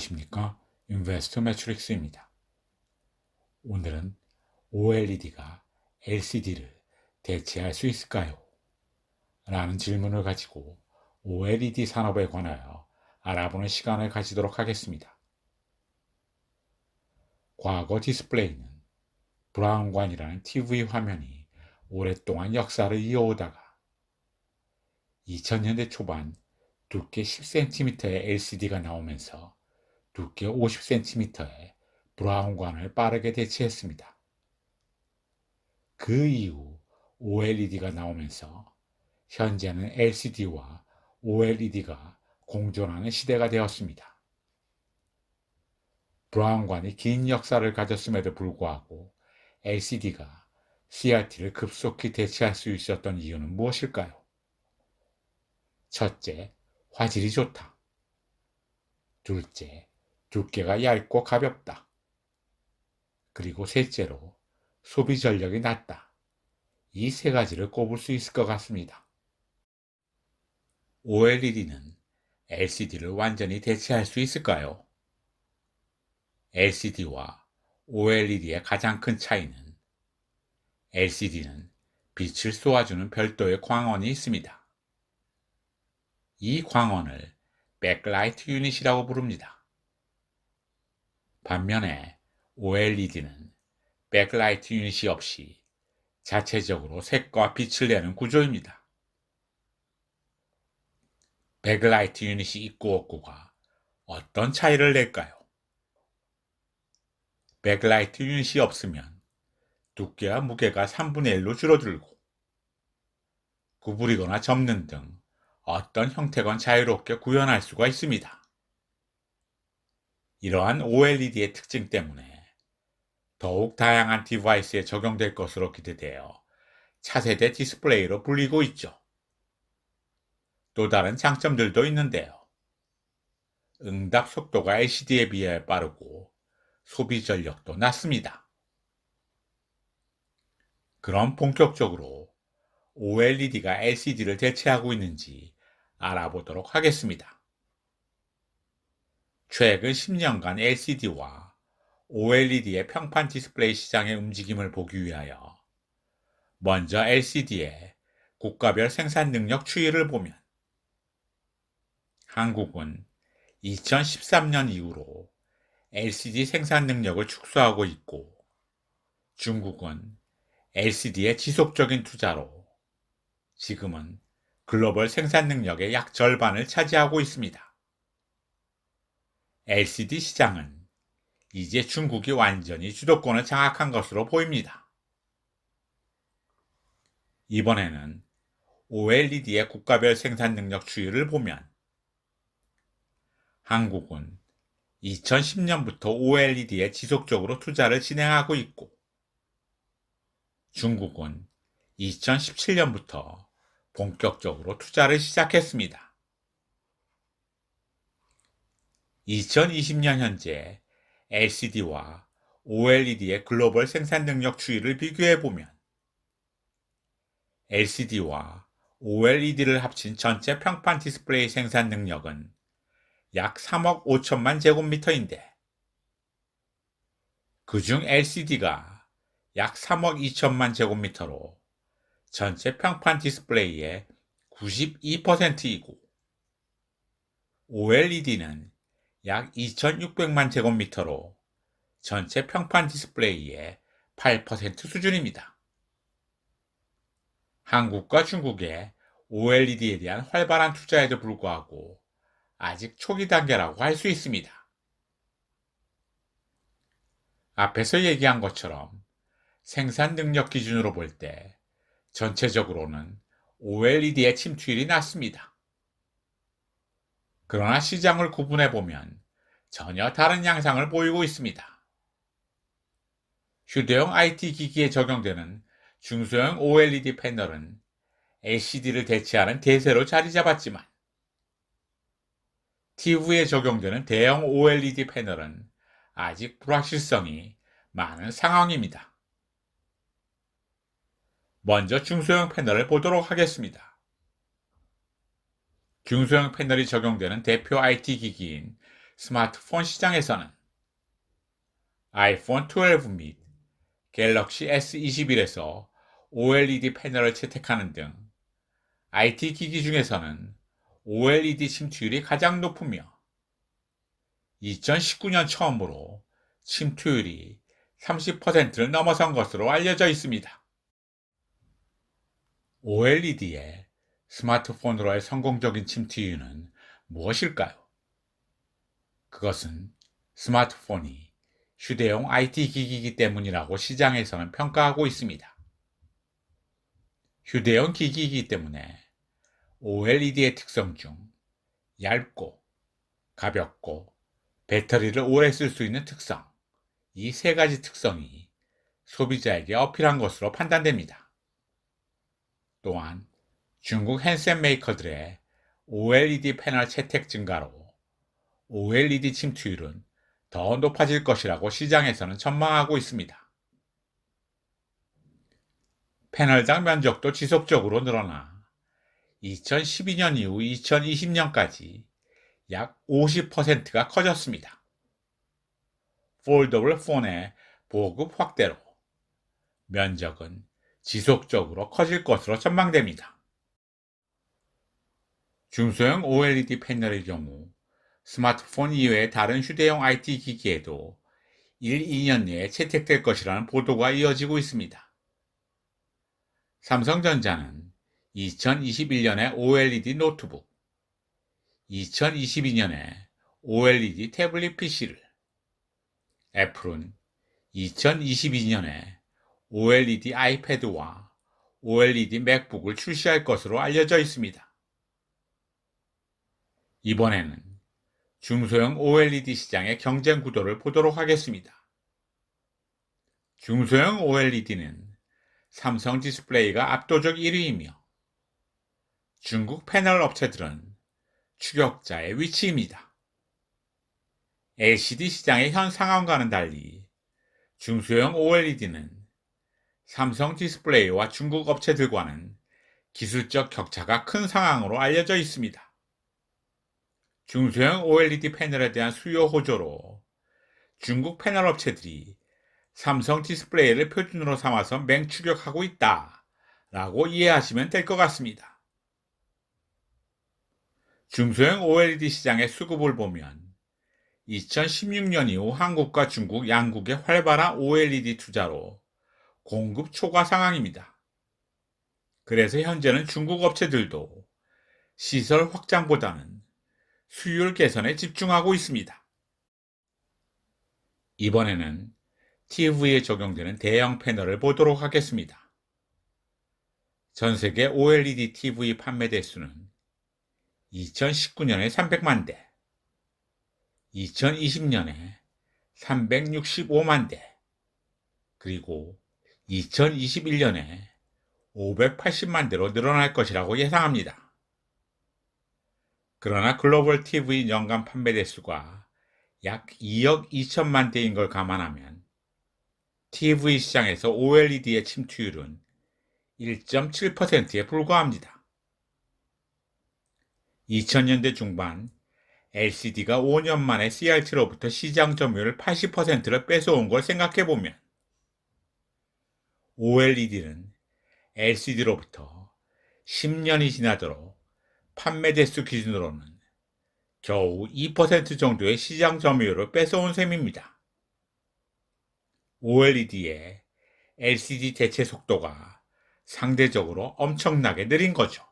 안녕하십니까. 인베스트 매트릭스입니다. 오늘은 OLED가 LCD를 대체할 수 있을까요? 라는 질문을 가지고 OLED 산업에 관하여 알아보는 시간을 가지도록 하겠습니다. 과거 디스플레이는 브라운관이라는 TV 화면이 오랫동안 역사를 이어오다가 2000년대 초반 두께 10cm의 LCD가 나오면서 두께 50cm의 브라운관을 빠르게 대체했습니다. 그 이후 OLED가 나오면서 현재는 LCD와 OLED가 공존하는 시대가 되었습니다. 브라운관이 긴 역사를 가졌음에도 불구하고 LCD가 CRT를 급속히 대체할 수 있었던 이유는 무엇일까요? 첫째, 화질이 좋다. 둘째, 두께가 얇고 가볍다. 그리고 셋째로 소비 전력이 낮다. 이 세 가지를 꼽을 수 있을 것 같습니다. OLED는 LCD를 완전히 대체할 수 있을까요? LCD와 OLED의 가장 큰 차이는 LCD는 빛을 쏘아주는 별도의 광원이 있습니다. 이 광원을 백라이트 유닛이라고 부릅니다. 반면에 OLED는 백라이트 유닛이 없이 자체적으로 색과 빛을 내는 구조입니다. 백라이트 유닛이 있고 없고가 어떤 차이를 낼까요? 백라이트 유닛이 없으면 두께와 무게가 3분의 1로 줄어들고 구부리거나 접는 등 어떤 형태건 자유롭게 구현할 수가 있습니다. 이러한 OLED의 특징 때문에 더욱 다양한 디바이스에 적용될 것으로 기대되어 차세대 디스플레이로 불리고 있죠. 또 다른 장점들도 있는데요. 응답 속도가 LCD에 비해 빠르고 소비 전력도 낮습니다. 그럼 본격적으로 OLED가 LCD를 대체하고 있는지 알아보도록 하겠습니다. 최근 10년간 LCD와 OLED의 평판 디스플레이 시장의 움직임을 보기 위하여 먼저 LCD의 국가별 생산 능력 추이를 보면 한국은 2013년 이후로 LCD 생산 능력을 축소하고 있고 중국은 LCD의 지속적인 투자로 지금은 글로벌 생산 능력의 약 절반을 차지하고 있습니다. LCD 시장은 이제 중국이 완전히 주도권을 장악한 것으로 보입니다. 이번에는 OLED의 국가별 생산 능력 추이를 보면 한국은 2010년부터 OLED에 지속적으로 투자를 진행하고 있고 중국은 2017년부터 본격적으로 투자를 시작했습니다. 2020년 현재 LCD와 OLED의 글로벌 생산 능력 추이를 비교해 보면 LCD와 OLED를 합친 전체 평판 디스플레이 생산 능력은 약 3억 5천만 제곱미터인데 그중 LCD가 약 3억 2천만 제곱미터로 전체 평판 디스플레이의 92%이고 OLED는 약 2,600만 제곱미터로 전체 평판 디스플레이의 8% 수준입니다. 한국과 중국의 OLED에 대한 활발한 투자에도 불구하고 아직 초기 단계라고 할 수 있습니다. 앞에서 얘기한 것처럼 생산 능력 기준으로 볼 때 전체적으로는 OLED의 침투율이 낮습니다. 그러나 시장을 구분해 보면 전혀 다른 양상을 보이고 있습니다. 휴대용 IT 기기에 적용되는 중소형 OLED 패널은 LCD를 대체하는 대세로 자리 잡았지만 TV에 적용되는 대형 OLED 패널은 아직 불확실성이 많은 상황입니다. 먼저 중소형 패널을 보도록 하겠습니다. 중소형 패널이 적용되는 대표 IT 기기인 스마트폰 시장에서는 아이폰 12 및 갤럭시 S21에서 OLED 패널을 채택하는 등 IT 기기 중에서는 OLED 침투율이 가장 높으며 2019년 처음으로 침투율이 30%를 넘어선 것으로 알려져 있습니다. OLED의 스마트폰으로의 성공적인 침투 이유는 무엇일까요? 그것은 스마트폰이 휴대용 IT 기기이기 때문이라고 시장에서는 평가하고 있습니다. 휴대용 기기이기 때문에 OLED의 특성 중 얇고 가볍고 배터리를 오래 쓸 수 있는 특성, 이 세 가지 특성이 소비자에게 어필한 것으로 판단됩니다. 또한 중국 핸셋 메이커들의 OLED 패널 채택 증가로 OLED 침투율은 더 높아질 것이라고 시장에서는 전망하고 있습니다. 패널당 면적도 지속적으로 늘어나 2012년 이후 2020년까지 약 50%가 커졌습니다. 폴더블 폰의 보급 확대로 면적은 지속적으로 커질 것으로 전망됩니다. 중소형 OLED 패널의 경우 스마트폰 이외의 다른 휴대용 IT 기기에도 1, 2년 내에 채택될 것이라는 보도가 이어지고 있습니다. 삼성전자는 2021년에 OLED 노트북, 2022년에 OLED 태블릿 PC를, 애플은 2022년에 OLED 아이패드와 OLED 맥북을 출시할 것으로 알려져 있습니다. 이번에는 중소형 OLED 시장의 경쟁 구도를 보도록 하겠습니다. 중소형 OLED는 삼성 디스플레이가 압도적 1위이며 중국 패널 업체들은 추격자의 위치입니다. LCD 시장의 현 상황과는 달리 중소형 OLED는 삼성 디스플레이와 중국 업체들과는 기술적 격차가 큰 상황으로 알려져 있습니다. 중소형 OLED 패널에 대한 수요 호조로 중국 패널 업체들이 삼성 디스플레이를 표준으로 삼아서 맹추격하고 있다 라고 이해하시면 될 것 같습니다. 중소형 OLED 시장의 수급을 보면 2016년 이후 한국과 중국 양국의 활발한 OLED 투자로 공급 초과 상황입니다. 그래서 현재는 중국 업체들도 시설 확장보다는 수율 개선에 집중하고 있습니다. 이번에는 TV에 적용되는 대형 패널을 보도록 하겠습니다. 전 세계 OLED TV 판매 대수는 2019년에 300만 대, 2020년에 365만 대, 그리고 2021년에 580만 대로 늘어날 것이라고 예상합니다. 그러나 글로벌 TV 연간 판매 대수가 약 2억 2천만 대인 걸 감안하면 TV 시장에서 OLED의 침투율은 1.7%에 불과합니다. 2000년대 중반 LCD가 5년 만에 CRT로부터 시장 점유율 80%를 뺏어온 걸 생각해 보면 OLED는 LCD로부터 10년이 지나도록 판매 대수 기준으로는 겨우 2% 정도의 시장 점유율을 뺏어온 셈입니다. OLED의 LCD 대체 속도가 상대적으로 엄청나게 느린 거죠.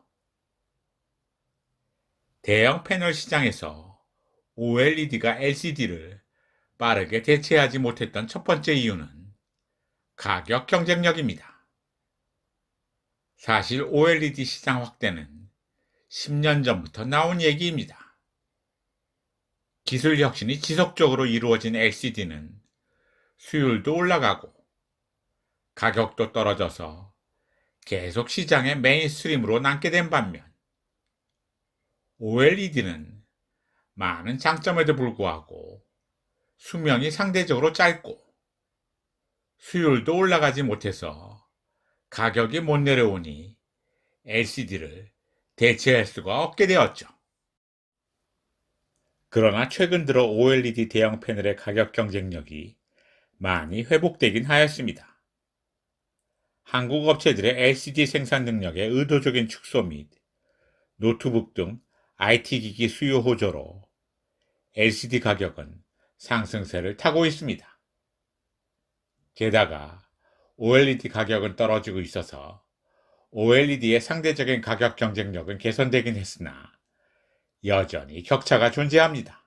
대형 패널 시장에서 OLED가 LCD를 빠르게 대체하지 못했던 첫 번째 이유는 가격 경쟁력입니다. 사실 OLED 시장 확대는 10년 전부터 나온 얘기입니다. 기술 혁신이 지속적으로 이루어진 LCD는 수율도 올라가고 가격도 떨어져서 계속 시장의 메인스트림으로 남게 된 반면 OLED는 많은 장점에도 불구하고 수명이 상대적으로 짧고 수율도 올라가지 못해서 가격이 못 내려오니 LCD를 대체할 수가 없게 되었죠. 그러나 최근 들어 OLED 대형 패널의 가격 경쟁력이 많이 회복되긴 하였습니다. 한국 업체들의 LCD 생산 능력의 의도적인 축소 및 노트북 등 IT 기기 수요 호조로 LCD 가격은 상승세를 타고 있습니다. 게다가 OLED 가격은 떨어지고 있어서 OLED의 상대적인 가격 경쟁력은 개선되긴 했으나 여전히 격차가 존재합니다.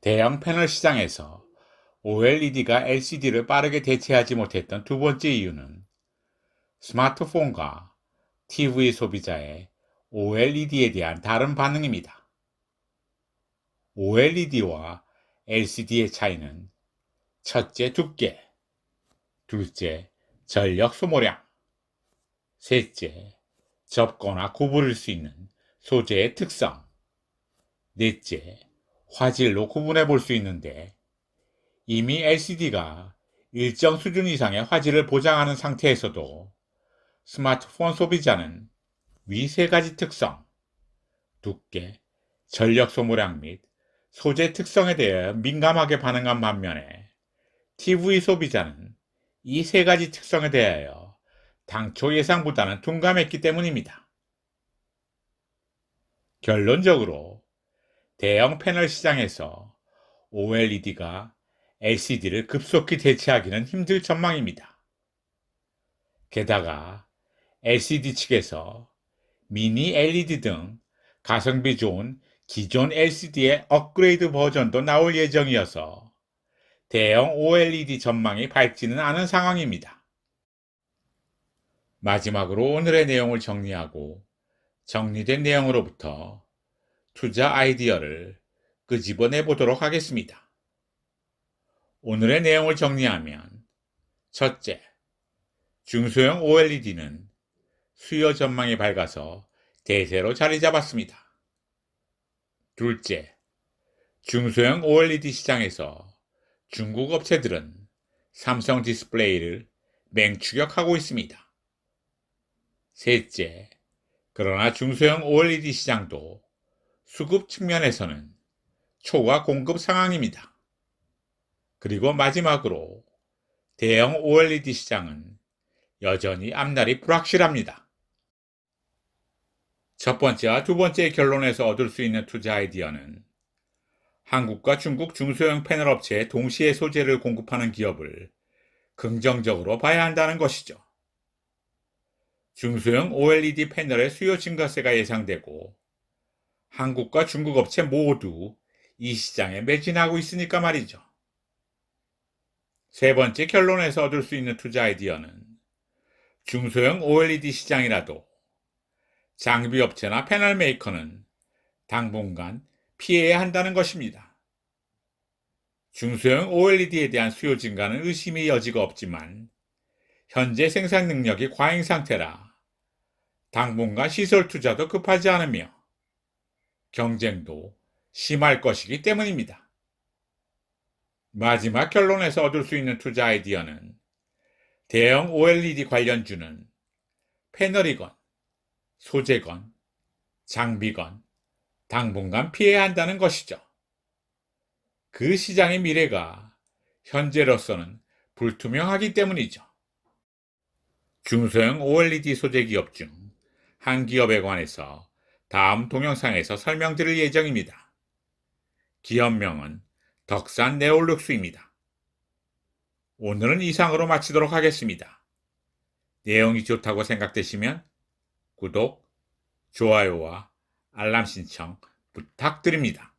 대형 패널 시장에서 OLED가 LCD를 빠르게 대체하지 못했던 두 번째 이유는 스마트폰과 TV 소비자의 OLED에 대한 다른 반응입니다. OLED와 LCD의 차이는 첫째 두께, 둘째 전력 소모량, 셋째 접거나 구부릴 수 있는 소재의 특성, 넷째 화질로 구분해 볼 수 있는데 이미 LCD가 일정 수준 이상의 화질을 보장하는 상태에서도 스마트폰 소비자는 위 세 가지 특성, 두께, 전력 소모량 및 소재 특성에 대해 민감하게 반응한 반면에 TV 소비자는 이 세 가지 특성에 대하여 당초 예상보다는 둔감했기 때문입니다. 결론적으로 대형 패널 시장에서 OLED가 LCD를 급속히 대체하기는 힘들 전망입니다. 게다가 LCD 측에서 미니 LED 등 가성비 좋은 기존 LCD의 업그레이드 버전도 나올 예정이어서 대형 OLED 전망이 밝지는 않은 상황입니다. 마지막으로 오늘의 내용을 정리하고 정리된 내용으로부터 투자 아이디어를 끄집어내 보도록 하겠습니다. 오늘의 내용을 정리하면 첫째, 중소형 OLED는 수요 전망이 밝아서 대세로 자리 잡았습니다. 둘째, 중소형 OLED 시장에서 중국 업체들은 삼성 디스플레이를 맹추격하고 있습니다. 셋째, 그러나 중소형 OLED 시장도 수급 측면에서는 초과 공급 상황입니다. 그리고 마지막으로 대형 OLED 시장은 여전히 앞날이 불확실합니다. 첫 번째와 두 번째 결론에서 얻을 수 있는 투자 아이디어는 한국과 중국 중소형 패널 업체에 동시에 소재를 공급하는 기업을 긍정적으로 봐야 한다는 것이죠. 중소형 OLED 패널의 수요 증가세가 예상되고 한국과 중국 업체 모두 이 시장에 매진하고 있으니까 말이죠. 세 번째 결론에서 얻을 수 있는 투자 아이디어는 중소형 OLED 시장이라도 장비 업체나 패널 메이커는 당분간 피해야 한다는 것입니다. 중소형 OLED에 대한 수요 증가는 의심의 여지가 없지만 현재 생산 능력이 과잉 상태라 당분간 시설 투자도 급하지 않으며 경쟁도 심할 것이기 때문입니다. 마지막 결론에서 얻을 수 있는 투자 아이디어는 대형 OLED 관련주는 패널이건 소재건 장비건 당분간 피해야 한다는 것이죠. 그 시장의 미래가 현재로서는 불투명하기 때문이죠. 중소형 OLED 소재 기업 중 한 기업에 관해서 다음 동영상에서 설명드릴 예정입니다. 기업명은 덕산 네올룩스입니다. 오늘은 이상으로 마치도록 하겠습니다. 내용이 좋다고 생각되시면 구독, 좋아요와 알람 신청 부탁드립니다.